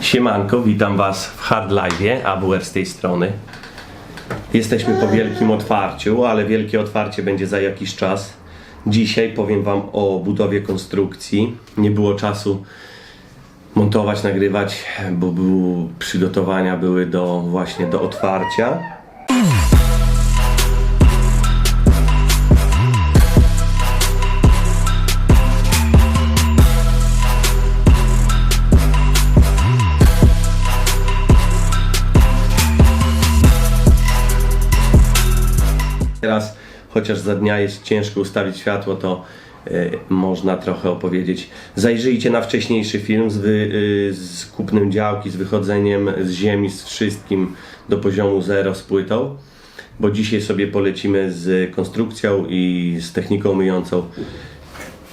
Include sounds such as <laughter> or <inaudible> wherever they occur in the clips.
Siemanko, witam Was w Hard Live, AWR z tej strony. Jesteśmy po wielkim otwarciu, ale wielkie otwarcie będzie za jakiś czas. Dzisiaj powiem Wam o budowie konstrukcji. Nie było czasu montować, nagrywać, bo był, przygotowania były do właśnie do otwarcia. Teraz, chociaż za dnia jest ciężko ustawić światło, to y, można trochę opowiedzieć. Zajrzyjcie na wcześniejszy film z, wy, y, z kupnem działki, z wychodzeniem z ziemi, z wszystkim do poziomu zero z płytą, bo dzisiaj sobie polecimy z konstrukcją i z techniką myjącą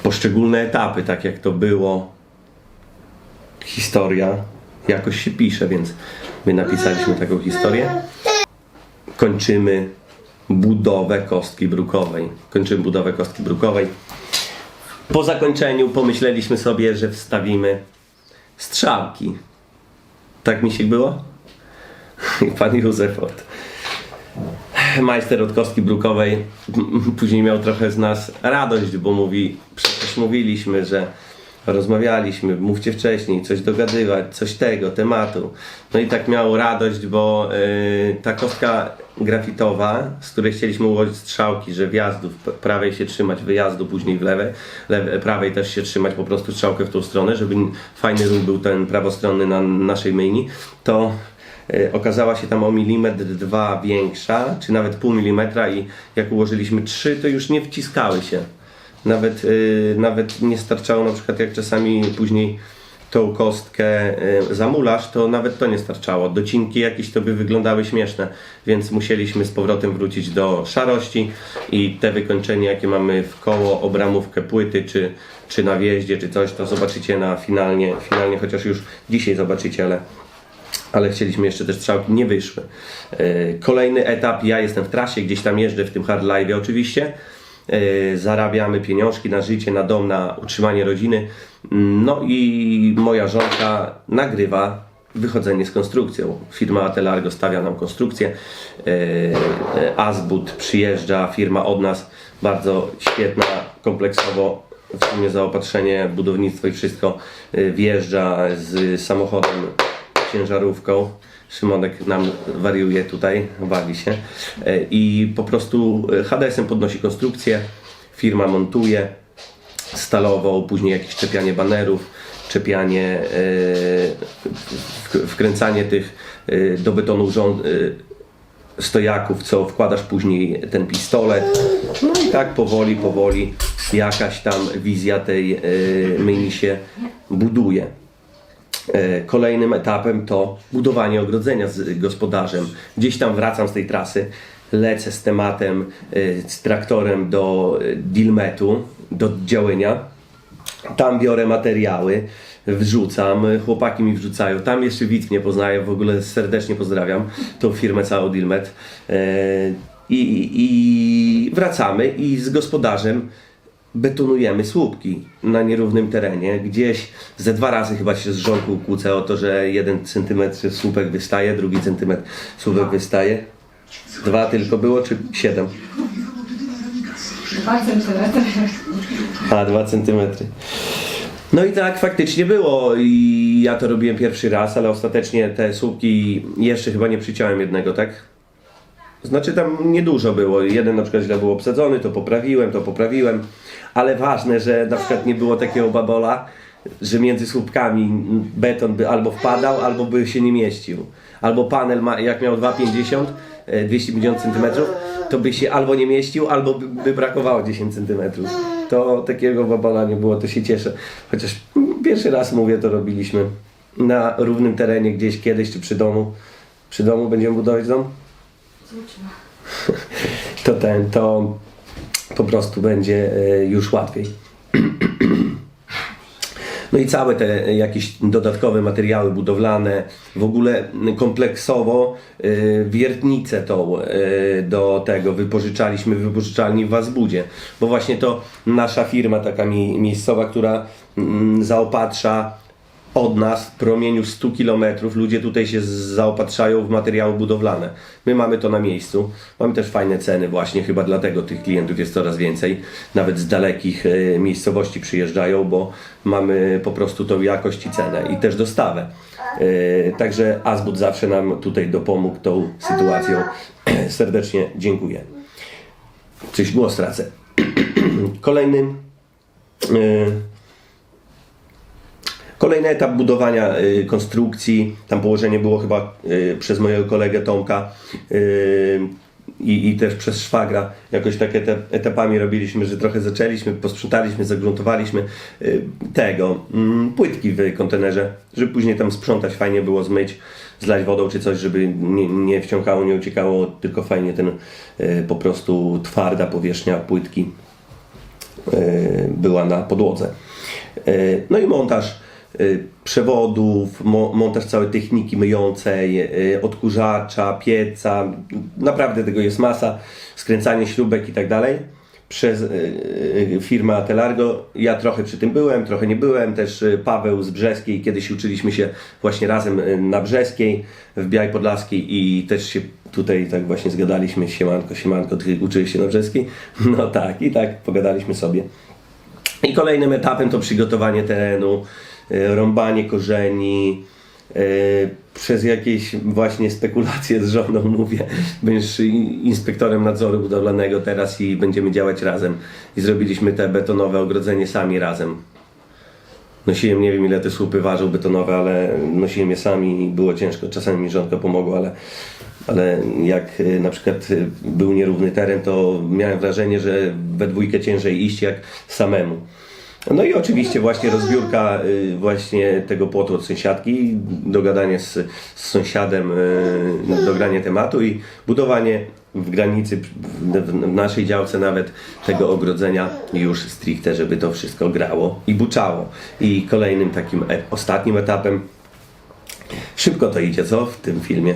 poszczególne etapy, tak jak to było. Historia jakoś się pisze, więc my napisaliśmy taką historię kończymy budowę kostki brukowej. Kończymy budowę kostki brukowej. Po zakończeniu pomyśleliśmy sobie, że wstawimy strzałki. Tak mi się było? <laughs> Pan Józef od majster od kostki brukowej później miał trochę z nas radość, bo mówi, przecież mówiliśmy, że rozmawialiśmy, mówcie wcześniej, coś dogadywać, coś tego, tematu. No i tak miał radość, bo yy, ta kostka grafitowa, z której chcieliśmy ułożyć strzałki, że wjazdu w prawej się trzymać, wyjazdu później w lewej, lewej, prawej też się trzymać po prostu strzałkę w tą stronę, żeby fajny ruch był ten prawostronny na naszej myjni, to y, okazała się tam o milimetr dwa większa, czy nawet pół milimetra i jak ułożyliśmy trzy, to już nie wciskały się. Nawet, y, nawet nie starczało na przykład jak czasami później tą kostkę y, zamulasz, to nawet to nie starczało. Docinki jakieś to by wyglądały śmieszne, więc musieliśmy z powrotem wrócić do szarości i te wykończenie jakie mamy w koło, obramówkę płyty, czy, czy na wjeździe, czy coś, to zobaczycie na finalnie, finalnie chociaż już dzisiaj zobaczycie, ale ale chcieliśmy jeszcze też strzałki, nie wyszły. Yy, Kolejny etap, ja jestem w trasie, gdzieś tam jeżdżę w tym hard live oczywiście. Yy, Zarabiamy pieniążki na życie, na dom, na utrzymanie rodziny. No i moja żonka nagrywa wychodzenie z konstrukcją. Firma Atelargo stawia nam konstrukcję. Yy, yy, Azbut przyjeżdża, firma od nas bardzo świetna, kompleksowo w sumie zaopatrzenie, budownictwo i wszystko wjeżdża z samochodem ciężarówką. Szymonek nam wariuje tutaj, bawi się. E, I po prostu e, HDS-em podnosi konstrukcję, firma montuje stalową, później jakieś czepianie banerów, czepianie, e, wk- wkręcanie tych do betonu stojaków, co wkładasz później ten pistolet. No i tak powoli, powoli jakaś tam wizja tej myjni się buduje. E, Kolejnym etapem to budowanie ogrodzenia z gospodarzem. Gdzieś tam wracam z tej trasy, lecę z tematem, e, z traktorem do e, Dilmetu, do działania. Tam biorę materiały, wrzucam, chłopaki mi wrzucają. Tam jeszcze widz mnie poznaje, w ogóle serdecznie pozdrawiam tą firmę całą Dilmet. I, i, I wracamy i z gospodarzem betonujemy słupki na nierównym terenie. Gdzieś ze dwa razy chyba się z żonką kłócę o to, że jeden centymetr słupek wystaje, drugi centymetr słupek wystaje. Dwa tylko było, czy siedem? Dwa centymetry. A, dwa centymetry. No i tak faktycznie było i ja to robiłem pierwszy raz, ale ostatecznie te słupki jeszcze chyba nie przyciąłem jednego, tak? Znaczy tam niedużo było. Jeden na przykład źle był obsadzony, to poprawiłem, to poprawiłem. Ale ważne, że na przykład nie było takiego babola, że między słupkami beton by albo wpadał, albo by się nie mieścił. Albo panel, ma, jak miał 2,50, e, 250 cm, to by się albo nie mieścił, albo by, by brakowało 10 cm. To takiego babola nie było, to się cieszę. Chociaż pierwszy raz mówię, to robiliśmy na równym terenie gdzieś kiedyś, czy przy domu. Przy domu będziemy budować dom? To ten, to po prostu będzie e, już łatwiej. No i całe te jakieś dodatkowe materiały budowlane, w ogóle kompleksowo y, wiertnicę tą y, do tego wypożyczaliśmy w wypożyczalni w Wazbudzie, bo właśnie to nasza firma taka mi, miejscowa, która mm, zaopatrza od nas, w promieniu 100 km, ludzie tutaj się zaopatrzają w materiały budowlane. My mamy to na miejscu. Mamy też fajne ceny właśnie, chyba dlatego tych klientów jest coraz więcej. Nawet z dalekich e, miejscowości przyjeżdżają, bo mamy po prostu tą jakość i cenę i też dostawę. E, Także Azbut zawsze nam tutaj dopomógł tą sytuacją. <clears throat> Serdecznie dziękuję. Coś głos tracę. <clears throat> Kolejnym e, Kolejny etap budowania y, konstrukcji, tam położenie było chyba y, przez mojego kolegę Tomka y, i, i też przez szwagra. Jakoś tak etap, etapami robiliśmy, że trochę zaczęliśmy, posprzątaliśmy, zagruntowaliśmy tego, mm, płytki w kontenerze, żeby później tam sprzątać, fajnie było zmyć, zlać wodą czy coś, żeby nie, nie wciąkało, nie uciekało, tylko fajnie ten po prostu twarda powierzchnia płytki była na podłodze. No i montaż przewodów, mo- montaż całej techniki myjącej, y, odkurzacza, pieca. Naprawdę tego jest masa. Skręcanie śrubek i tak dalej. Przez y, y, firmę Atelargo. Ja trochę przy tym byłem, trochę nie byłem. Też y, Paweł z Brzeskiej. Kiedyś uczyliśmy się właśnie razem y, na Brzeskiej, w Białej Podlaskiej i też się tutaj tak właśnie zgadaliśmy. Siemanko, siemanko, ty uczyłeś się na Brzeskiej? <laughs> No tak, i tak pogadaliśmy sobie. I kolejnym etapem to przygotowanie terenu, y, rąbanie korzeni. y, Przez jakieś właśnie spekulacje z żoną <laughs> mówię, będziesz inspektorem nadzoru budowlanego teraz i będziemy działać razem. I zrobiliśmy te betonowe ogrodzenie sami razem. Nosiłem, nie wiem ile te słupy ważą betonowe, ale nosiłem je sami i było ciężko. Czasami mi żonka pomogła, ale, ale jak y, na przykład y, był nierówny teren, to miałem wrażenie, że we dwójkę ciężej iść jak samemu. No i oczywiście właśnie rozbiórka y, właśnie tego płotu od sąsiadki, dogadanie z, z sąsiadem, y, dogranie tematu i budowanie w granicy, w, naszej działce nawet tego ogrodzenia już stricte, żeby to wszystko grało i buczało. I kolejnym takim e- ostatnim etapem, szybko to idzie, co w tym filmie,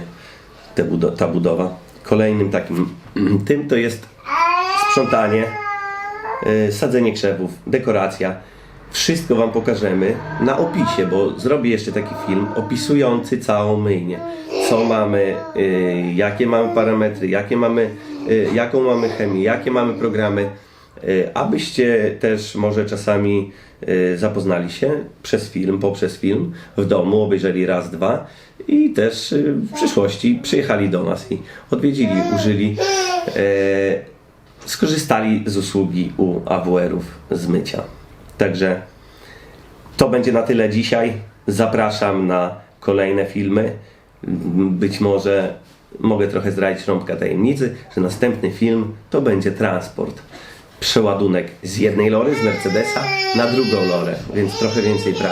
ta budowa. Kolejnym takim <clears throat> tym to jest sprzątanie, sadzenie krzewów, dekoracja. Wszystko Wam pokażemy na opisie, bo zrobię jeszcze taki film opisujący całą myjnię. Co mamy, y, jakie mamy parametry, jakie mamy, y, jaką mamy chemię, jakie mamy programy, abyście też może czasami zapoznali się przez film, poprzez film w domu, obejrzeli raz, dwa i też w przyszłości przyjechali do nas i odwiedzili, użyli e, skorzystali z usługi u AWR-ów z mycia. Także to będzie na tyle dzisiaj. Zapraszam na kolejne filmy. Być może mogę trochę zdradzić rąbka tajemnicy, że następny film to będzie transport. Przeładunek z jednej lory, z Mercedesa, na drugą lorę, więc trochę więcej pracy.